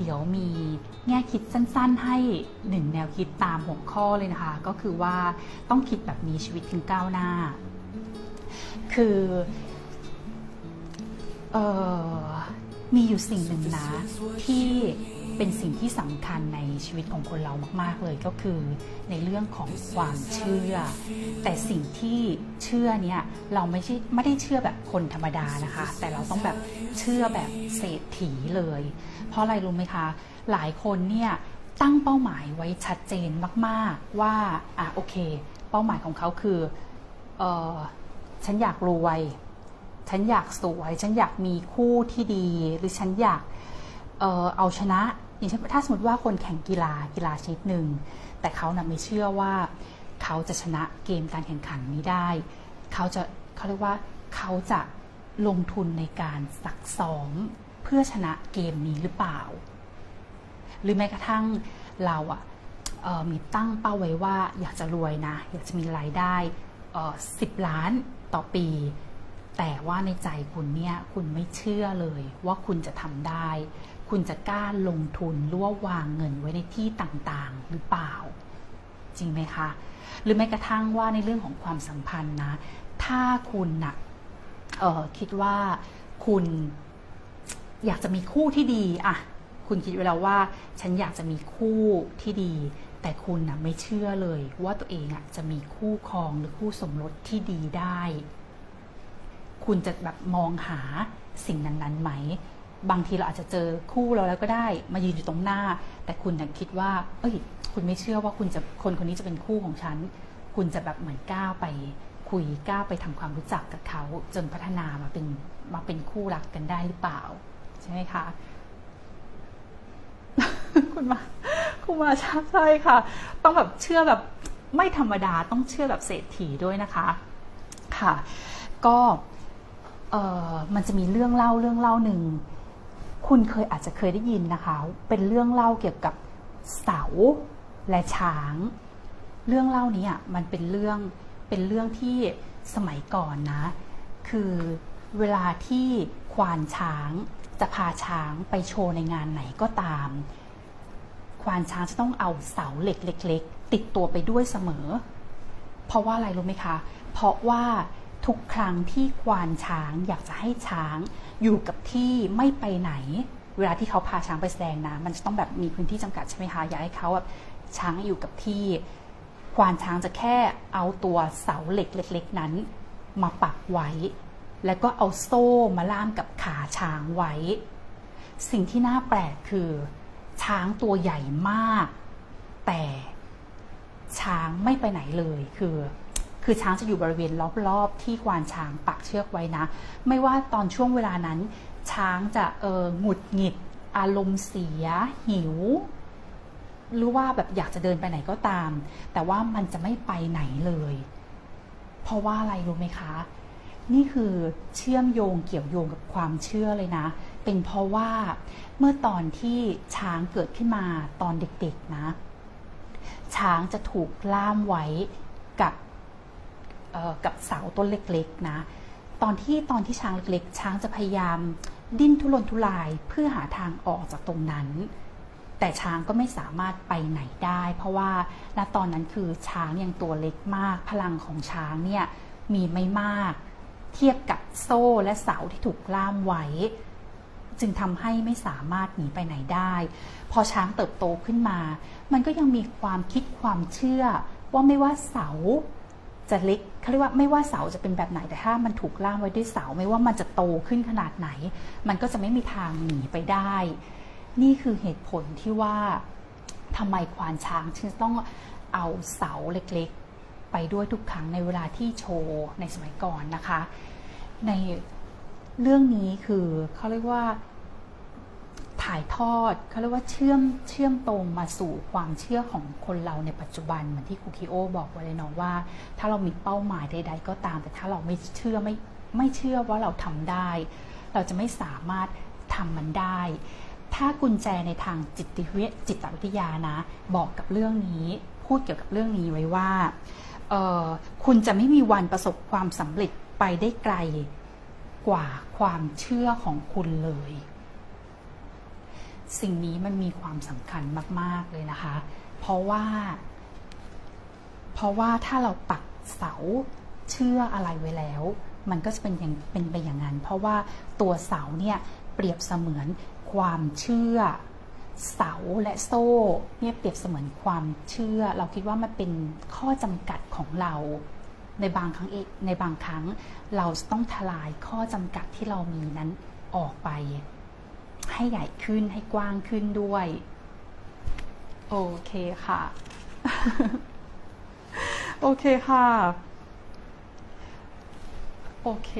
เดี๋ยวมีแง่คิดสั้นๆ ให้หนึ่งแนวคิดตามหัวข้อเลยนะคะ ก็คือว่าต้องคิดแบบนี้ชีวิตถึงก้าวหน้า คือออมีอยู่สิ่งหนึ่งนะที่ เป็นสิ่งที่สำคัญในชีวิตของคนเรามาก ๆ เลยก็คือ ในเรื่องของความเชื่อ แต่สิ่งที่เชื่อเนี่ยเราไม่ใช่ไม่ได้เชื่อแบบคนธรรมดานะคะ แต่เราต้องแบบเชื่อแบบเศรษฐีเลย เพราะอะไรรู้ไหมคะ หลายคนเนี่ยตั้งเป้าหมายไว้ชัดเจนมาก ๆ ว่าอะโอเค เป้าหมายของเขาคือเออฉันอยากรวย ฉันอยากสวย ฉันอยากมีคู่ที่ดี หรือฉันอยากเออเอาชนะ อย่างเช่นถ้าสมมติว่าคนแข่งกีฬากีฬาชนิดหนึ่งแต่เขานะไม่เชื่อว่าเขาจะชนะเกมการแข่งขันนี้ได้ เขาจะเขาเรียกว่าเขาจะลงทุนในการซักซ้อมเพื่อชนะเกมนี้หรือเปล่า หรือแม้กระทั่งเราอะมีตั้งเป้าไว้ว่าอยากจะรวยนะ อยากจะมีรายได้สิบล้านต่อปี แต่ว่าในใจคุณเนี่ยคุณไม่เชื่อเลยว่าคุณจะทำได้ คุณจะกล้าลงทุนหรือว่าวางเงินไว้ในที่ต่างๆ หรือเปล่า จริงไหมคะ หรือแม้กระทั่งว่าในเรื่องของความสัมพันธ์นะ ถ้าคุณนะคิดว่าคุณอยากจะมีคู่ที่ดีอะคุณคิดไว้แล้วว่า ฉันอยากจะมีคู่ที่ดี แต่คุณนะไม่เชื่อเลยว่าตัวเองอะจะมีคู่ครองหรือคู่สมรสที่ดีได้ คุณจะแบบมองหาสิ่งนั้นๆไหม บางทีเราอาจจะเจอคู่เราแล้วก็ได้ มายืนอยู่ตรงหน้า แต่คุณคิดว่า เอ้ย คุณไม่เชื่อว่าคุณจะคนคนนี้จะเป็นคู่ของฉัน คุณจะแบบเหมือนก้าวไปคุยก้าวไปทำความรู้จักกับเขา จนพัฒนามาเป็นมาเป็นคู่รักกันได้หรือเปล่า ใช่ไหมคะ คุณมาคุณมาชาใช่ค่ะ ต้องแบบเชื่อแบบไม่ธรรมดาต้องเชื่อแบบเศรษฐีด้วยนะคะ ค่ะ ก็เออมันจะมีเรื่องเล่าเรื่องเล่าหนึ่ง คุณเคยอาจจะเคยได้ยินนะคะ เป็นเรื่องเล่าเกี่ยวกับเสาและช้าง เรื่องเล่านี้อะมันเป็นเรื่องเป็นเรื่องที่สมัยก่อนนะ คือเวลาที่ควานช้างจะพาช้างไปโชว์ในงานไหนก็ตาม ควานช้างจะต้องเอาเสาเหล็กเล็ก ๆ ติดตัวไปด้วยเสมอ เพราะว่าอะไรรู้ไหมคะ เพราะว่า ทุกครั้งที่ควานช้างอยากจะให้ช้างอยู่กับที่ไม่ไปไหน เวลาที่เขาพาช้างไปแสดงนะมันจะต้องแบบมีพื้นที่จำกัดใช่ไหมคะอยากให้เขาแบบช้างอยู่กับที่ ควานช้างจะแค่เอาตัวเสาเหล็กเล็ก ๆ นั้น มาปักไว้ แล้วก็เอาโซ่มาล่ามกับขาช้างไว้ สิ่งที่น่าแปลกคือ ช้างตัวใหญ่มาก แต่ช้างไม่ไปไหนเลยคือ คือช้างจะอยู่บริเวณรอบๆที่ควานช้างปักเชือกไว้นะ ไม่ว่าตอนช่วงเวลานั้น ช้างจะเออหงุดหงิด อารมณ์เสีย หิว หรือว่าแบบอยากจะเดินไปไหนก็ตาม แต่ว่ามันจะไม่ไปไหนเลย เพราะว่าอะไรรู้ไหมคะ นี่คือเชื่อมโยงเกี่ยวโยงกับความเชื่อเลยนะ เป็นเพราะว่าเมื่อตอนที่ช้างเกิดขึ้นมาตอนเด็กๆนะ ช้างจะถูกล่ามไว้กับ กับเสาต้นเล็กๆนะ ตอนที่ตอนที่ช้างเล็กๆ ช้างจะพยายามดิ้นทุรนทุรายเพื่อหาทางออกจากตรงนั้น แต่ช้างก็ไม่สามารถไปไหนได้ เพราะว่าณตอนนั้นคือช้างยังตัวเล็กมาก พลังของช้างเนี่ยมีไม่มาก เทียบกับโซ่และเสาที่ถูกล่ามไว้ จึงทำให้ไม่สามารถหนีไปไหนได้ พอช้างเติบโตขึ้นมา มันก็ยังมีความคิดความเชื่อว่าไม่ว่าเสา จะเล็กเขาเรียกว่าไม่ว่าเสาจะเป็นแบบไหนแต่ถ้ามันถูกล่ามไว้ด้วยเสา ไม่ว่ามันจะโตขึ้นขนาดไหน มันก็จะไม่มีทางหนีไปได้ นี่คือเหตุผลที่ว่าทำไมควานช้างจึงต้องเอาเสาเล็กๆ ไปด้วยทุกครั้งในเวลาที่โชว์ในสมัยก่อนนะคะ ในเรื่องนี้คือเขาเรียกว่า ถ่ายทอดเขาเรียกว่าเชื่อมเชื่อมตรงมาสู่ความเชื่อของคนเราในปัจจุบันเหมือนที่ครูคิโอบอกไว้เลยเนาะว่า ถ้าเรามีเป้าหมายใด ๆ ก็ตาม แต่ถ้าเราไม่เชื่อไม่ไม่เชื่อว่าเราทำได้ เราจะไม่สามารถทำมันได้ ถ้ากุญแจในทางจิตวิจิตวิทยานะ บอกกับเรื่องนี้ พูดเกี่ยวกับเรื่องนี้ไว้ว่าคุณจะไม่มีวันประสบความสำเร็จไปได้ไกลกว่าความเชื่อของคุณเลย สิ่งนี้มันมีความสำคัญมาก ๆ เลยนะคะ เพราะว่า เพราะว่าถ้าเราปักเสาเชื่ออะไรไว้แล้ว มันก็จะเป็นอย่างเป็นไปอย่างนั้น เพราะว่าตัวเสาเนี่ยเปรียบเสมือนความเชื่อเสาและโซ่เนี่ยเปรียบเสมือนความเชื่อ เราคิดว่ามันเป็นข้อจำกัดของเรา ในบางครั้งเองในบางครั้ง เราต้องทลายข้อจำกัดที่เรามีนั้นออกไป ให้ใหญ่ขึ้นให้กว้างขึ้นด้วย โอเคค่ะ โอเคค่ะ โอเค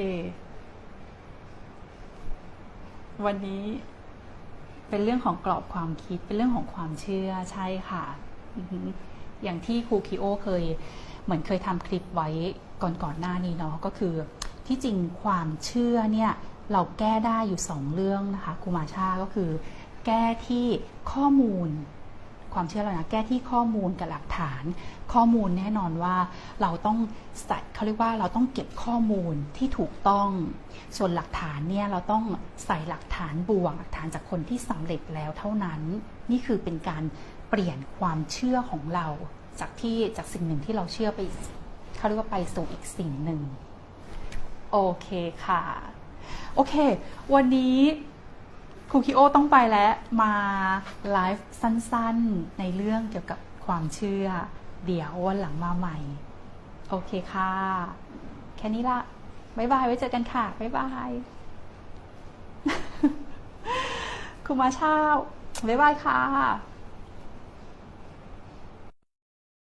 วันนี้เป็นเรื่องของกรอบความคิดเป็นเรื่องของความเชื่อใช่ค่ะ อย่างที่ครูคิโอเคย เหมือนเคยทำคลิปไว้ก่อนก่อนหน้านี้เนาะก็คือที่จริงความเชื่อเนี่ย เราแก้ได้อยู่สองเรื่องนะคะครูมาชาก็คือ แก้ที่ข้อมูล ความเชื่อเรานะแก้ที่ข้อมูลกับหลักฐาน ข้อมูลแน่นอนว่าเราต้องใส่เขาเรียกว่าเราต้องเก็บข้อมูลที่ถูกต้อง ส่วนหลักฐานเนี่ยเราต้องใส่หลักฐานบวกหลักฐานจากคนที่สำเร็จแล้วเท่านั้น นี่คือเป็นการเปลี่ยนความเชื่อของเราจากที่จากสิ่งหนึ่งที่เราเชื่อไปเขาเรียกว่าไปสู่อีกสิ่งหนึ่ง โอเคค่ะ โอเค วันนี้ครูคิโอต้องไปแล้วมาไลฟ์สั้นๆ ในเรื่องเกี่ยวกับความเชื่อ เดี๋ยววันหลังมาใหม่ โอเคค่ะ แค่นี้ละบ๊ายบาย ไว้เจอกันค่ะ บ๊ายบายครูมาเช้าบ๊ายบายค่ะ